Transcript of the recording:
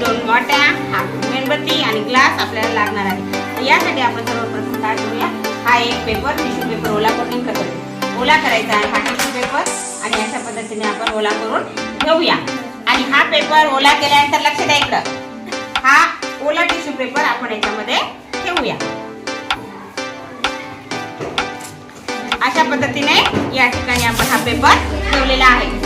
दोन वाट्या हा मेणबत्ती आणि ग्लास आपल्याला लागणार आहे. यासाठी आपण सर्वप्रथम काय करूया? हा एक पेपर टिश्यू पेपर ओला करून करतो ओला करायचा आहे हा टिश्यू पेपर आणि अशा पद्धतीने आपण ओला करून घेऊया. आणि हा पेपर ओला केल्यानंतर लक्ष द्या इकडं. हा ओला टिश्यू पेपर आपण याच्यामध्ये ठेवूया. अशा पद्धतीने या ठिकाणी आपण हा पेपर ठेवलेला आहे.